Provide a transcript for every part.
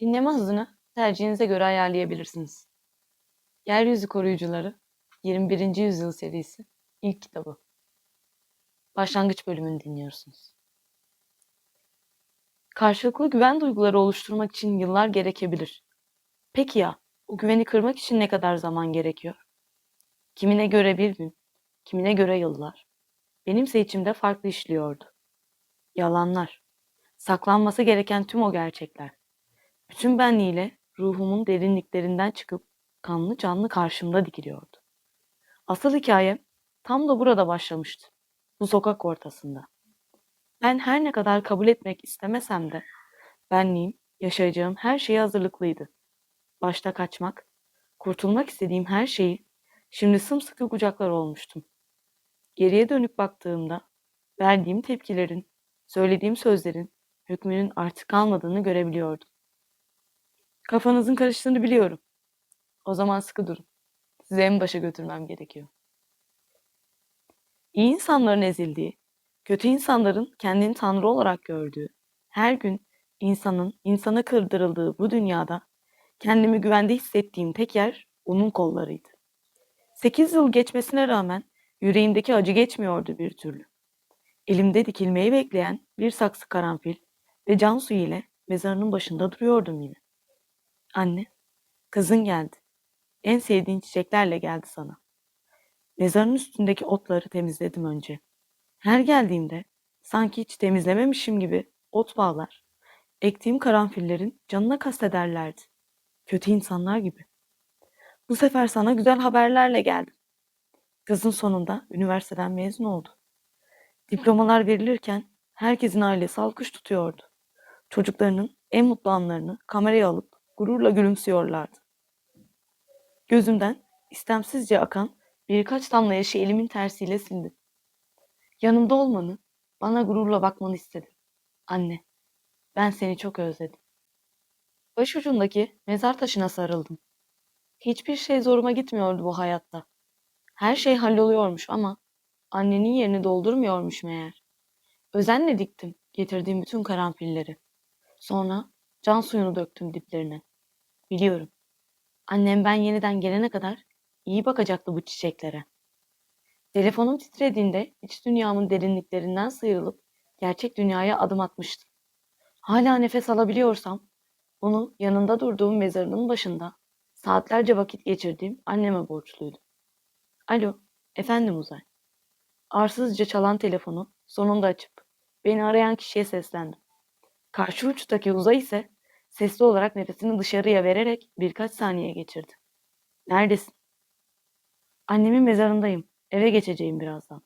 Dinleme hızını tercihinize göre ayarlayabilirsiniz. Yeryüzü Koruyucuları 21. Yüzyıl serisi ilk kitabı. Başlangıç bölümünü dinliyorsunuz. Karşılıklı güven duyguları oluşturmak için yıllar gerekebilir. Peki ya o güveni kırmak için ne kadar zaman gerekiyor? Kimine göre bir gün, kimine göre yıllar. Benimse içimde farklı işliyordu. Yalanlar, saklanması gereken tüm o gerçekler. Bütün benliğiyle ruhumun derinliklerinden çıkıp kanlı canlı karşımda dikiliyordu. Asıl hikayem tam da burada başlamıştı. Bu sokak ortasında. Ben her ne kadar kabul etmek istemesem de benliğim yaşayacağım her şeye hazırlıklıydı. Başta kaçmak, kurtulmak istediğim her şeyi şimdi sımsıkı kucaklar olmuştum. Geriye dönüp baktığımda verdiğim tepkilerin, söylediğim sözlerin hükmünün artık kalmadığını görebiliyordum. Kafanızın karıştığını biliyorum. O zaman sıkı durun. Sizi en başa götürmem gerekiyor. İyi insanların ezildiği, kötü insanların kendini tanrı olarak gördüğü, her gün insanın insana kırdırıldığı bu dünyada kendimi güvende hissettiğim tek yer onun kollarıydı. Sekiz yıl geçmesine rağmen yüreğimdeki acı geçmiyordu bir türlü. Elimde dikilmeyi bekleyen bir saksı karanfil ve can suyu ile mezarının başında duruyordum yine. Anne, kızın geldi. En sevdiğin çiçeklerle geldi sana. Mezarın üstündeki otları temizledim önce. Her geldiğimde sanki hiç temizlememişim gibi ot bağlar, ektiğim karanfillerin canına kastederlerdi. Kötü insanlar gibi. Bu sefer sana güzel haberlerle geldim. Kızın sonunda üniversiteden mezun oldu. Diplomalar verilirken herkesin ailesi alkış tutuyordu. Çocuklarının en mutlu anlarını kameraya alıp gururla gülümsüyorlardı. Gözümden istemsizce akan birkaç damla yaşı elimin tersiyle sildim. Yanımda olmanı, bana gururla bakmanı istedim. Anne, ben seni çok özledim. Başucundaki mezar taşına sarıldım. Hiçbir şey zoruma gitmiyordu bu hayatta. Her şey halloluyormuş ama annenin yerini doldurmuyormuş meğer. Özenle diktim getirdiğim bütün karanfilleri. Sonra can suyunu döktüm diplerine. Biliyorum. Annem ben yeniden gelene kadar iyi bakacaktı bu çiçeklere. Telefonum titrediğinde iç dünyamın derinliklerinden sıyrılıp gerçek dünyaya adım atmıştım. Hala nefes alabiliyorsam onu yanında durduğum mezarının başında saatlerce vakit geçirdiğim anneme borçluydum. Alo, efendim Uzay. Arsızca çalan telefonu sonunda açıp beni arayan kişiye seslendim. Karşı uçtaki Uzay ise sesli olarak nefesini dışarıya vererek birkaç saniye geçirdi. Neredesin? Annemin mezarındayım. Eve geçeceğim birazdan.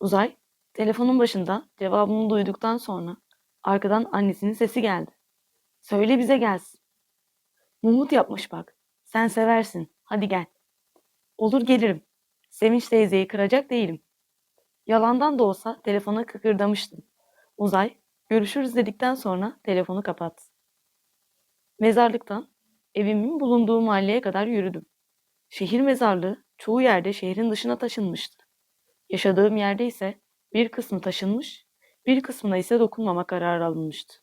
Uzay, telefonun başında cevabını duyduktan sonra arkadan annesinin sesi geldi. Söyle bize gelsin. Mumut yapmış bak. Sen seversin. Hadi gel. Olur gelirim. Sevinç teyzeyi kıracak değilim. Yalandan da olsa telefona kıkırdamıştım. Uzay, görüşürüz dedikten sonra telefonu kapattı. Mezarlıktan evimin bulunduğu mahalleye kadar yürüdüm. Şehir mezarlığı çoğu yerde şehrin dışına taşınmıştı. Yaşadığım yerde ise bir kısmı taşınmış, bir kısmına ise dokunmama kararı alınmıştı.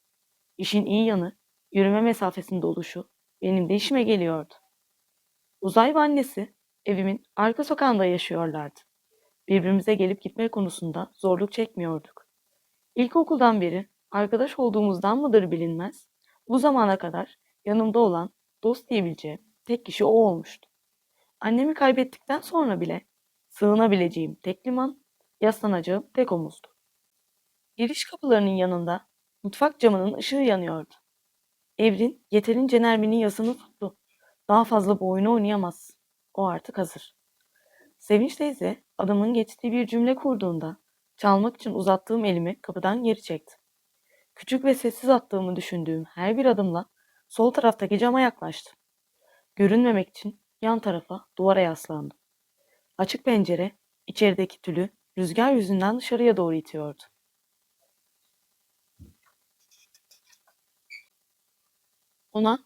İşin iyi yanı yürüme mesafesinde oluşu benim de işime geliyordu. Uzay ve annesi evimin arka sokağında yaşıyorlardı. Birbirimize gelip gitme konusunda zorluk çekmiyorduk. İlkokuldan beri arkadaş olduğumuzdan mıdır bilinmez, bu zamana kadar yanımda olan dost diyebileceğim tek kişi o olmuştu. Annemi kaybettikten sonra bile sığınabileceğim tek liman, yaslanacağım tek omuzdu. Giriş kapılarının yanında mutfak camının ışığı yanıyordu. Evrin yeterince Nermin'in yasını tuttu. Daha fazla bu oyunu oynayamaz. O artık hazır. Sevinç teyze adamın geçtiği bir cümle kurduğunda çalmak için uzattığım elimi kapıdan geri çekti. Küçük ve sessiz attığımı düşündüğüm her bir adımla sol taraftaki cama yaklaştım. Görünmemek için yan tarafa duvara yaslandım. Açık pencere içerideki tülü rüzgar yüzünden dışarıya doğru itiyordu. Ona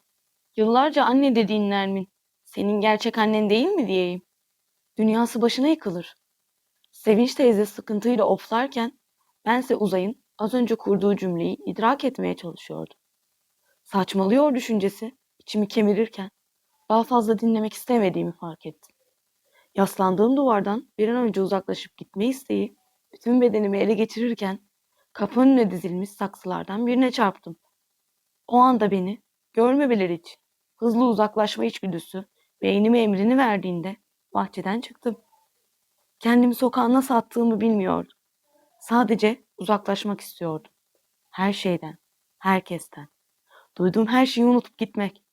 yıllarca anne dediğin Nermin senin gerçek annen değil mi diyeyim. Dünyası başına yıkılır. Sevinç teyze sıkıntıyla oflarken bense uzayın az önce kurduğu cümleyi idrak etmeye çalışıyordum. Saçmalıyor düşüncesi içimi kemirirken daha fazla dinlemek istemediğimi fark ettim. Yaslandığım duvardan bir an önce uzaklaşıp gitme isteği bütün bedenimi ele geçirirken kapı önüne dizilmiş saksılardan birine çarptım. O anda beni görmemeleri için hızlı uzaklaşma içgüdüsü beynime emrini verdiğinde bahçeden çıktım. Kendimi sokağa nasıl attığımı bilmiyordum. Sadece uzaklaşmak istiyordum. Her şeyden, herkesten. Duyduğum her şeyi unutup gitmek.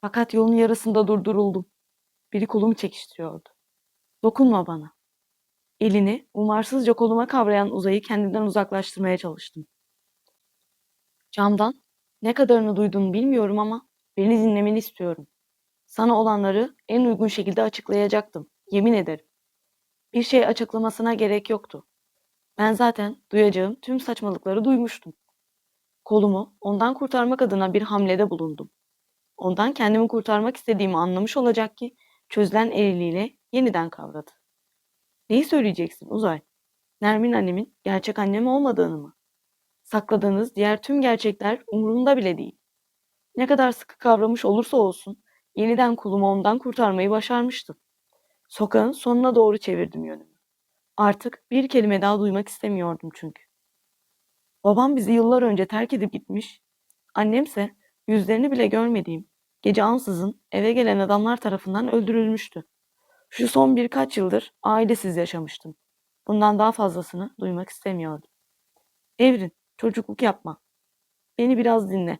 Fakat yolun yarısında durduruldum. Biri kolumu çekiştiriyordu. Dokunma bana. Elini umarsızca koluma kavrayan uzayı kendimden uzaklaştırmaya çalıştım. Camdan ne kadarını duyduğunu bilmiyorum ama beni dinlemeni istiyorum. Sana olanları en uygun şekilde açıklayacaktım. Yemin ederim. Bir şey açıklamasına gerek yoktu. Ben zaten duyacağım tüm saçmalıkları duymuştum. Kolumu ondan kurtarmak adına bir hamlede bulundum. Ondan kendimi kurtarmak istediğimi anlamış olacak ki çözülen el eliyle yeniden kavradı. Neyi söyleyeceksin Uzay? Nermin annemin gerçek annem olmadığını mı? Sakladığınız diğer tüm gerçekler umurumda bile değil. Ne kadar sıkı kavramış olursa olsun yeniden kolumu ondan kurtarmayı başarmıştım. Sokağın sonuna doğru çevirdim yönümü. Artık bir kelime daha duymak istemiyordum çünkü. Babam bizi yıllar önce terk edip gitmiş. Annemse yüzlerini bile görmediğim, gece ansızın eve gelen adamlar tarafından öldürülmüştü. Şu son birkaç yıldır ailesiz yaşamıştım. Bundan daha fazlasını duymak istemiyordum. Evrin, çocukluk yapma. Beni biraz dinle.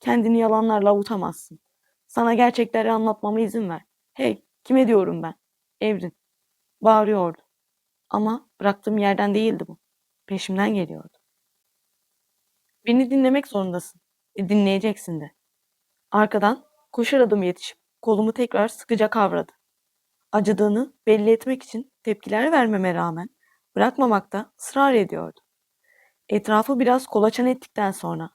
Kendini yalanlarla avutamazsın. Sana gerçekleri anlatmama izin ver. Hey, kime diyorum ben? Evrin. Bağırıyordu. Ama bıraktığım yerden değildi bu. Peşimden geliyordu. Beni dinlemek zorundasın. E, dinleyeceksin de. Arkadan koşar adım yetişip kolumu tekrar sıkıca kavradı. Acıdığını belli etmek için tepkiler vermeme rağmen bırakmamakta ısrar ediyordu. Etrafı biraz kolaçan ettikten sonra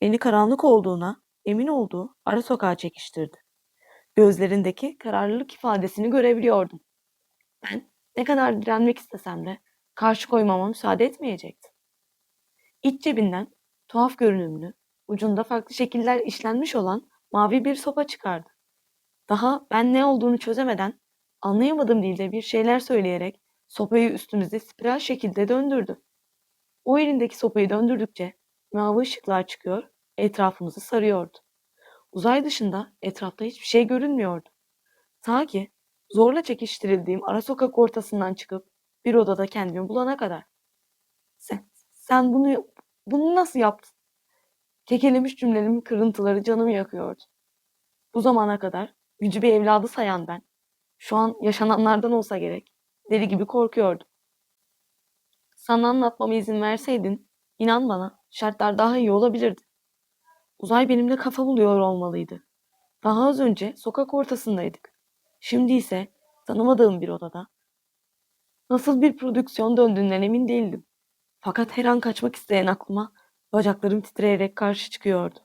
beni karanlık olduğuna emin olduğu ara sokağa çekiştirdi. Gözlerindeki kararlılık ifadesini görebiliyordum. Ben ne kadar direnmek istesem de karşı koymama müsaade etmeyecekti. İç cebinden tuhaf görünümlü, ucunda farklı şekiller işlenmiş olan mavi bir sopa çıkardı. Daha ben ne olduğunu çözemeden anlayamadığım dilde bir şeyler söyleyerek sopayı üstümüzde spiral şekilde döndürdü. O elindeki sopayı döndürdükçe mavi ışıklar çıkıyor, etrafımızı sarıyordu. Uzay dışında etrafta hiçbir şey görünmüyordu. Ta ki zorla çekiştirildiğim ara sokak ortasından çıkıp bir odada kendimi bulana kadar. Sen, sen bunu, bunu nasıl yaptın? Kekelemiş cümlelerimin kırıntıları canımı yakıyordu. Bu zamana kadar gücü bir evladı sayan ben, şu an yaşananlardan olsa gerek, deli gibi korkuyordum. Sana anlatmama izin verseydin, inan bana şartlar daha iyi olabilirdi. Uzay benimle kafa buluyor olmalıydı. Daha az önce sokak ortasındaydık. Şimdi ise tanımadığım bir odada. Nasıl bir prodüksiyon döndüğünden emin değildim. Fakat her an kaçmak isteyen aklıma bacaklarım titreyerek karşı çıkıyordu.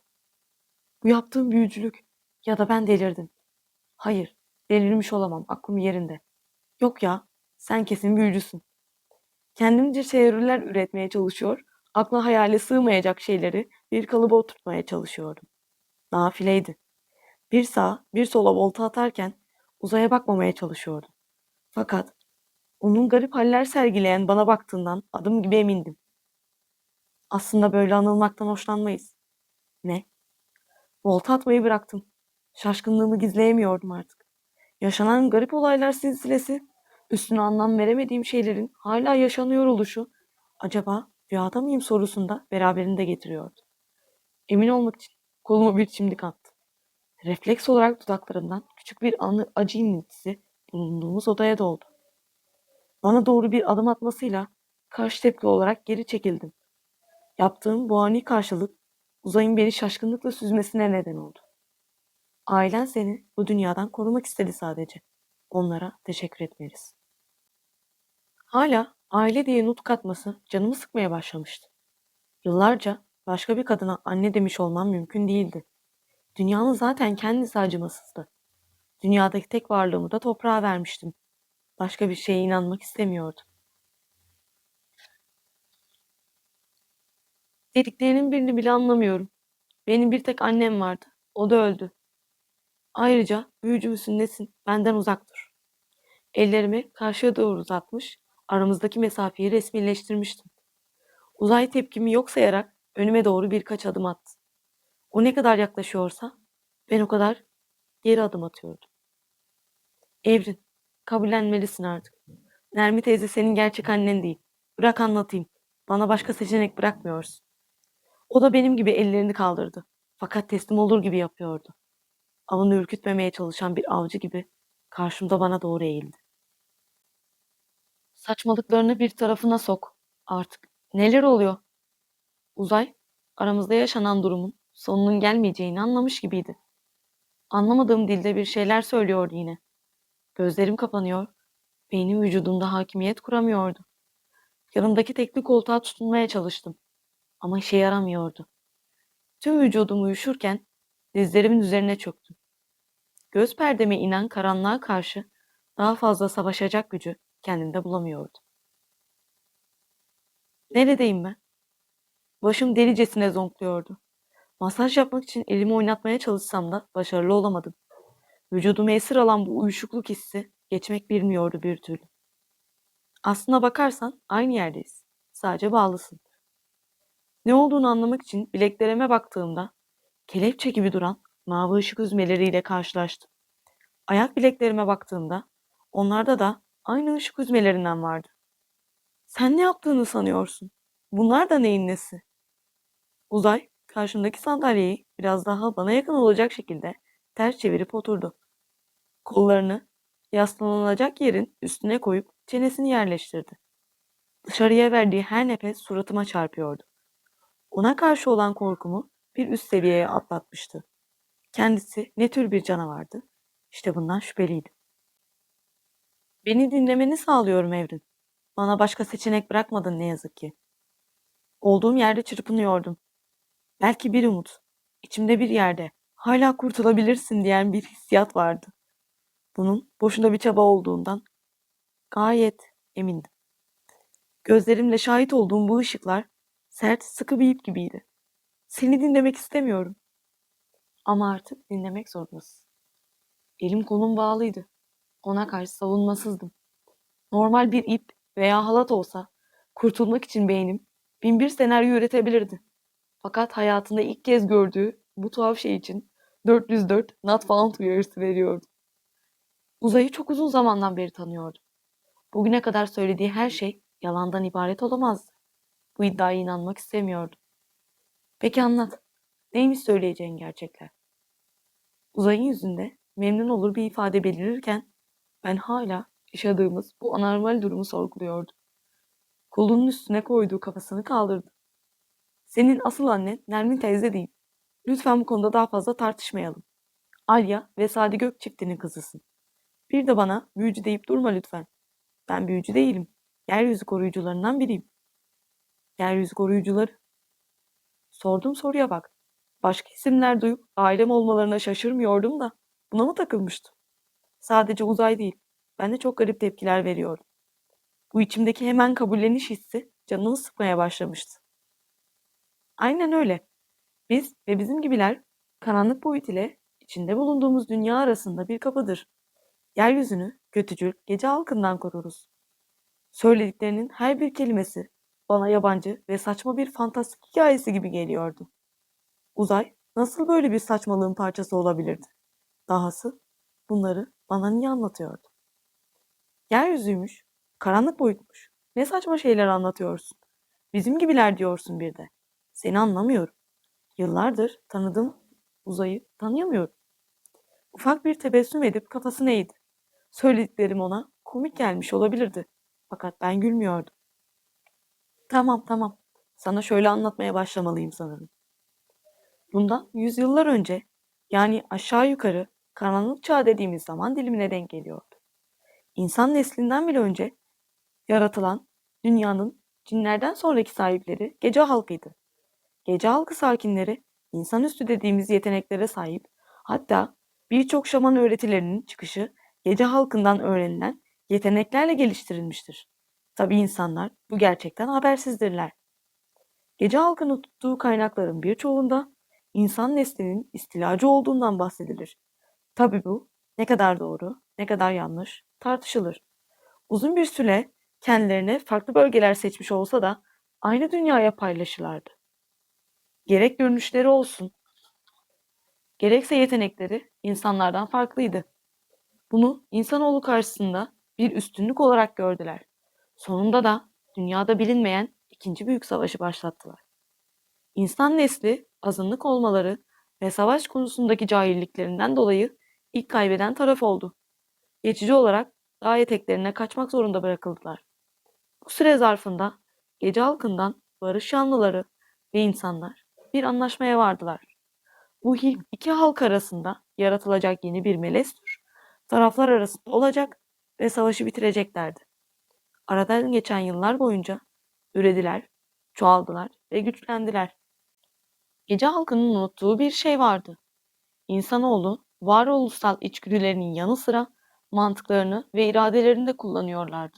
Bu yaptığım büyücülük ya da ben delirdim. Hayır, delirmiş olamam, aklım yerinde. Yok ya, sen kesin büyücüsün. Kendimce teoriler üretmeye çalışıyor, akla hayale sığmayacak şeyleri bir kalıba oturtmaya çalışıyordum. Nafileydi. Bir sağa, bir sola volta atarken uzaya bakmamaya çalışıyordum. Fakat onun garip haller sergileyen bana baktığından adım gibi emindim. Aslında böyle anılmaktan hoşlanmayız. Ne? Volta atmayı bıraktım. Şaşkınlığımı gizleyemiyordum artık. Yaşanan garip olaylar silsilesi, üstüne anlam veremediğim şeylerin hala yaşanıyor oluşu, acaba rüyada mıyım sorusunda beraberinde getiriyordu. Emin olmak için kolumu bir çimdik attı. Refleks olarak dudaklarımdan küçük bir anı acı inintisi bulunduğumuz odaya doldu. Bana doğru bir adım atmasıyla karşı tepki olarak geri çekildim. Yaptığım bu ani karşılık uzayın beni şaşkınlıkla süzmesine neden oldu. Ailen seni bu dünyadan korumak istedi sadece. Onlara teşekkür etmelisin. Hala aile diye nut katması canımı sıkmaya başlamıştı. Yıllarca başka bir kadına anne demiş olmam mümkün değildi. Dünyanın zaten kendisi acımasızdı. Dünyadaki tek varlığımı da toprağa vermiştim. Başka bir şeye inanmak istemiyordum. Dediklerinin birini bile anlamıyorum. Benim bir tek annem vardı. O da öldü. Ayrıca büyücü müsün nesin? Benden uzak dur. Ellerimi karşıya doğru uzatmış, aramızdaki mesafeyi resmileştirmiştim. Uzay tepkimi yok sayarak önüme doğru birkaç adım attı. O ne kadar yaklaşıyorsa ben o kadar geri adım atıyordum. Evrin, kabullenmelisin artık. Nermi teyze senin gerçek annen değil. Bırak anlatayım. Bana başka seçenek bırakmıyorsun. O da benim gibi ellerini kaldırdı. Fakat teslim olur gibi yapıyordu. Avını ürkütmemeye çalışan bir avcı gibi karşımda bana doğru eğildi. Saçmalıklarını bir tarafına sok. Artık neler oluyor? Uzay, aramızda yaşanan durumun sonunun gelmeyeceğini anlamış gibiydi. Anlamadığım dilde bir şeyler söylüyordu yine. Gözlerim kapanıyor, beynim vücudumda hakimiyet kuramıyordu. Yanımdaki tekli koltuğa tutunmaya çalıştım. Ama işe yaramıyordu. Tüm vücudum uyuşurken dizlerimin üzerine çöktüm. Göz perdeme inen karanlığa karşı daha fazla savaşacak gücü kendimde bulamıyordum. Neredeyim ben? Başım delicesine zonkluyordu. Masaj yapmak için elimi oynatmaya çalışsam da başarılı olamadım. Vücudumu esir alan bu uyuşukluk hissi geçmek bilmiyordu bir türlü. Aslına bakarsan aynı yerdeyiz. Sadece bağlısın. Ne olduğunu anlamak için bileklerime baktığımda kelepçe gibi duran mavi ışık üzmeleriyle karşılaştım. Ayak bileklerime baktığımda onlarda da aynı ışık üzmelerinden vardı. Sen ne yaptığını sanıyorsun? Bunlar da neyin nesi? Uzay karşımdaki sandalyeyi biraz daha bana yakın olacak şekilde ters çevirip oturdu. Kollarını yaslanılacak yerin üstüne koyup çenesini yerleştirdi. Dışarıya verdiği her nefes suratıma çarpıyordu. Ona karşı olan korkumu bir üst seviyeye atlatmıştı. Kendisi ne tür bir canavardı? İşte bundan şüpheliydim. Beni dinlemeni sağlıyorum Evrin. Bana başka seçenek bırakmadın ne yazık ki. Olduğum yerde çırpınıyordum. Belki bir umut, içimde bir yerde hala kurtulabilirsin diyen bir hissiyat vardı. Bunun boşuna bir çaba olduğundan gayet emindim. Gözlerimle şahit olduğum bu ışıklar sert, sıkı bir ip gibiydi. Seni dinlemek istemiyorum. Ama artık dinlemek zorundasın. Elim kolum bağlıydı. Ona karşı savunmasızdım. Normal bir ip veya halat olsa kurtulmak için beynim bin bir senaryo üretebilirdi. Fakat hayatında ilk kez gördüğü bu tuhaf şey için 404 not found uyarısı veriyordu. Uzayı çok uzun zamandan beri tanıyordu. Bugüne kadar söylediği her şey yalandan ibaret olamazdı. Bu iddiaya inanmak istemiyordum. Peki anlat. Neymiş söyleyeceğin gerçekler? Uzayın yüzünde memnun olur bir ifade belirirken ben hala yaşadığımız bu anormal durumu sorguluyordum. Kolunun üstüne koyduğu kafasını kaldırdı. Senin asıl annen Nermin teyze değil. Lütfen bu konuda daha fazla tartışmayalım. Alya ve Sadi Gök çiftinin kızısın. Bir de bana büyücü deyip durma lütfen. Ben büyücü değilim. Yeryüzü koruyucularından biriyim. Yeryüzü koruyucuları. Sordum soruya bak. Başka isimler duyup ailem olmalarına şaşırmıyordum da buna mı takılmıştım? Sadece uzay değil. Ben de çok garip tepkiler veriyorum. Bu içimdeki hemen kabulleniş hissi canımı sıkmaya başlamıştı. Aynen öyle. Biz ve bizim gibiler karanlık boyut ile içinde bulunduğumuz dünya arasında bir kapıdır. Yeryüzünü kötücül gece halkından koruruz. Söylediklerinin her bir kelimesi bana yabancı ve saçma bir fantastik hikayesi gibi geliyordu. Uzay nasıl böyle bir saçmalığın parçası olabilirdi? Dahası bunları bana niye anlatıyordu? Yeryüzüymüş, karanlık boyutmuş. Ne saçma şeyler anlatıyorsun. Bizim gibiler diyorsun bir de. Seni anlamıyorum. Yıllardır tanıdığım uzayı tanıyamıyorum. Ufak bir tebessüm edip kafasını eğdi. Söylediklerim ona komik gelmiş olabilirdi. Fakat ben gülmüyordum. Tamam tamam. Sana şöyle anlatmaya başlamalıyım sanırım. Bundan yüzyıllar önce yani aşağı yukarı karanlık çağ dediğimiz zaman dilimine denk geliyordu. İnsan neslinden bile önce yaratılan dünyanın cinlerden sonraki sahipleri gece halkıydı. Gece halkı sakinleri insanüstü dediğimiz yeteneklere sahip hatta birçok şaman öğretilerinin çıkışı gece halkından öğrenilen yeteneklerle geliştirilmiştir. Tabi insanlar bu gerçekten habersizdirler. Gece halkının tuttuğu kaynakların birçoğunda insan neslinin istilacı olduğundan bahsedilir. Tabii bu ne kadar doğru, ne kadar yanlış tartışılır. Uzun bir süre kendilerine farklı bölgeler seçmiş olsa da aynı dünyaya paylaşırlardı. Gerek görünüşleri olsun, gerekse yetenekleri insanlardan farklıydı. Bunu insanoğlu karşısında bir üstünlük olarak gördüler. Sonunda da dünyada bilinmeyen ikinci büyük savaşı başlattılar. İnsan nesli azınlık olmaları ve savaş konusundaki cahilliklerinden dolayı ilk kaybeden taraf oldu. Geçici olarak dağ eteklerine kaçmak zorunda bırakıldılar. Bu süre zarfında gece halkından barış yanlıları ve insanlar anlaşmaya vardılar. Bu iki halk arasında yaratılacak yeni bir melez tür taraflar arasında olacak ve savaşı bitireceklerdi. Aradan geçen yıllar boyunca ürediler, çoğaldılar ve güçlendiler. Gece halkının unuttuğu bir şey vardı. İnsanoğlu varoluşsal içgüdülerinin yanı sıra mantıklarını ve iradelerini de kullanıyorlardı.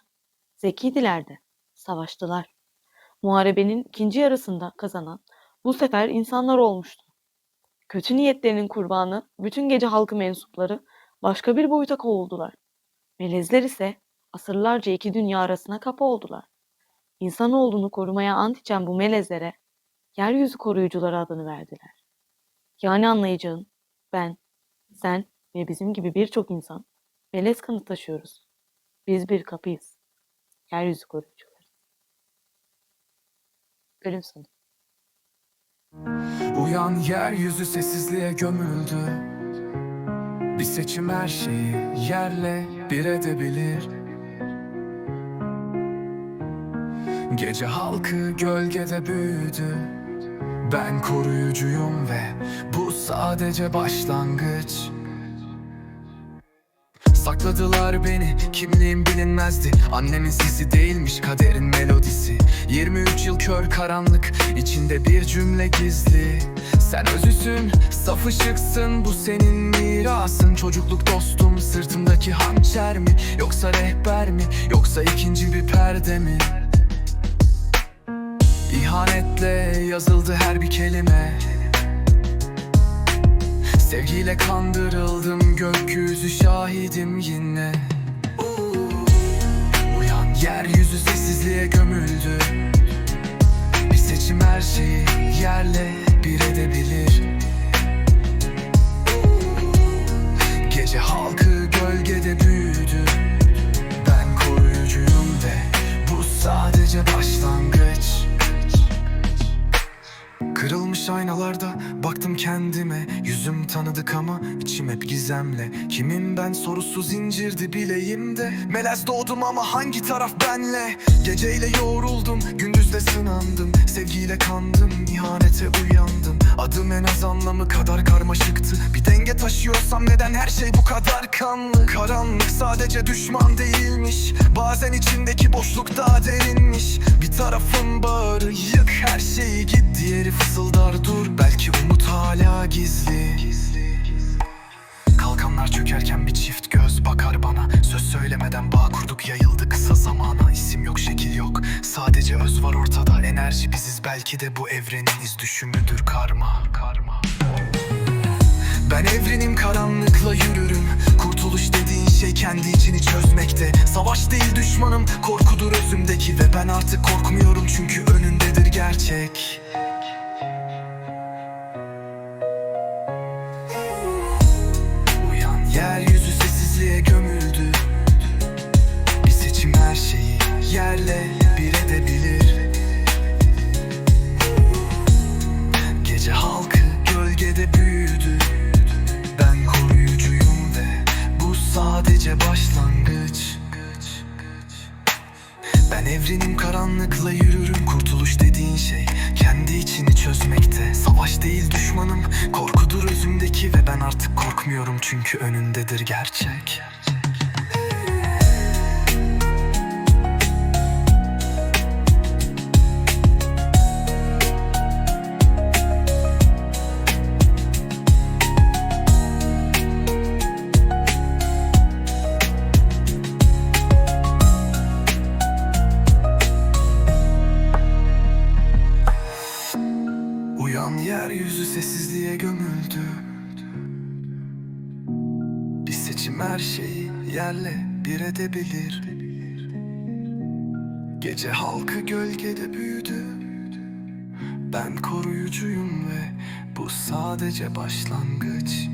Zekidilerdi, savaştılar. Muharebenin ikinci yarısında kazanan bu sefer insanlar olmuştu. Kötü niyetlerinin kurbanı bütün gece halkı mensupları başka bir boyuta kovuldular. Melezler ise asırlarca iki dünya arasına kapı oldular. İnsanoğlunu korumaya ant içen bu melezlere yeryüzü koruyucuları adını verdiler. Yani anlayacağın ben, sen ve bizim gibi birçok insan melez kanı taşıyoruz. Biz bir kapıyız. Yeryüzü koruyucuları. Bölüm sonu. Uyan yeryüzü sessizliğe gömüldü. Bir seçim her şeyi yerle bir edebilir. Gece halkı gölgede büyüdü. Ben koruyucuyum ve bu sadece başlangıç Sakladılar beni, kimliğim bilinmezdi Annemin sesi değilmiş, kaderin melodisi 23 yıl kör karanlık, içinde bir cümle gizli Sen özüsün, saf ışıksın, bu senin mirasın Çocukluk dostum, sırtımdaki hançer mi? Yoksa rehber mi? Yoksa ikinci bir perde mi? İhanetle yazıldı her bir kelime Sevgiyle kandırıldım gökyüzü şahidim yine. Uyan yeryüzü sessizliğe gömüldü. Bir seçim her şeyi yerle bir edebilir. Gece halkı gölgede büyüdü. Ben koruyucuyum ve bu sadece başlangıç. Kırılmış aynalarda baktım kendime tanıdık ama içim hep gizemle. Kimim ben sorusu zincirdi bileğimde. Melez doğdum ama hangi taraf benle? Geceyle yoğruldum gündüzde sınandım. Sevgiyle kandım ihanete uyandım. Adım en az anlamı kadar karmaşıktı. Bir denge taşıyorsam neden her şey bu kadar kanlı? Karanlık sadece düşman değilmiş. Bazen içindeki boşluk daha derinmiş. Bir tarafın bağırı yık her şeyi git Diğeri fısıldar belki de bu evrenin iz karma Karma. Ben evrenim karanlıkla yürürüm. Kurtuluş dediğin şey kendi içini çözmekte. Savaş değil düşmanım korkudur özümdeki Ve ben artık korkmuyorum çünkü önündedir gerçek gölgede büyüdü. Ben koruyucuyum ve bu sadece başlangıç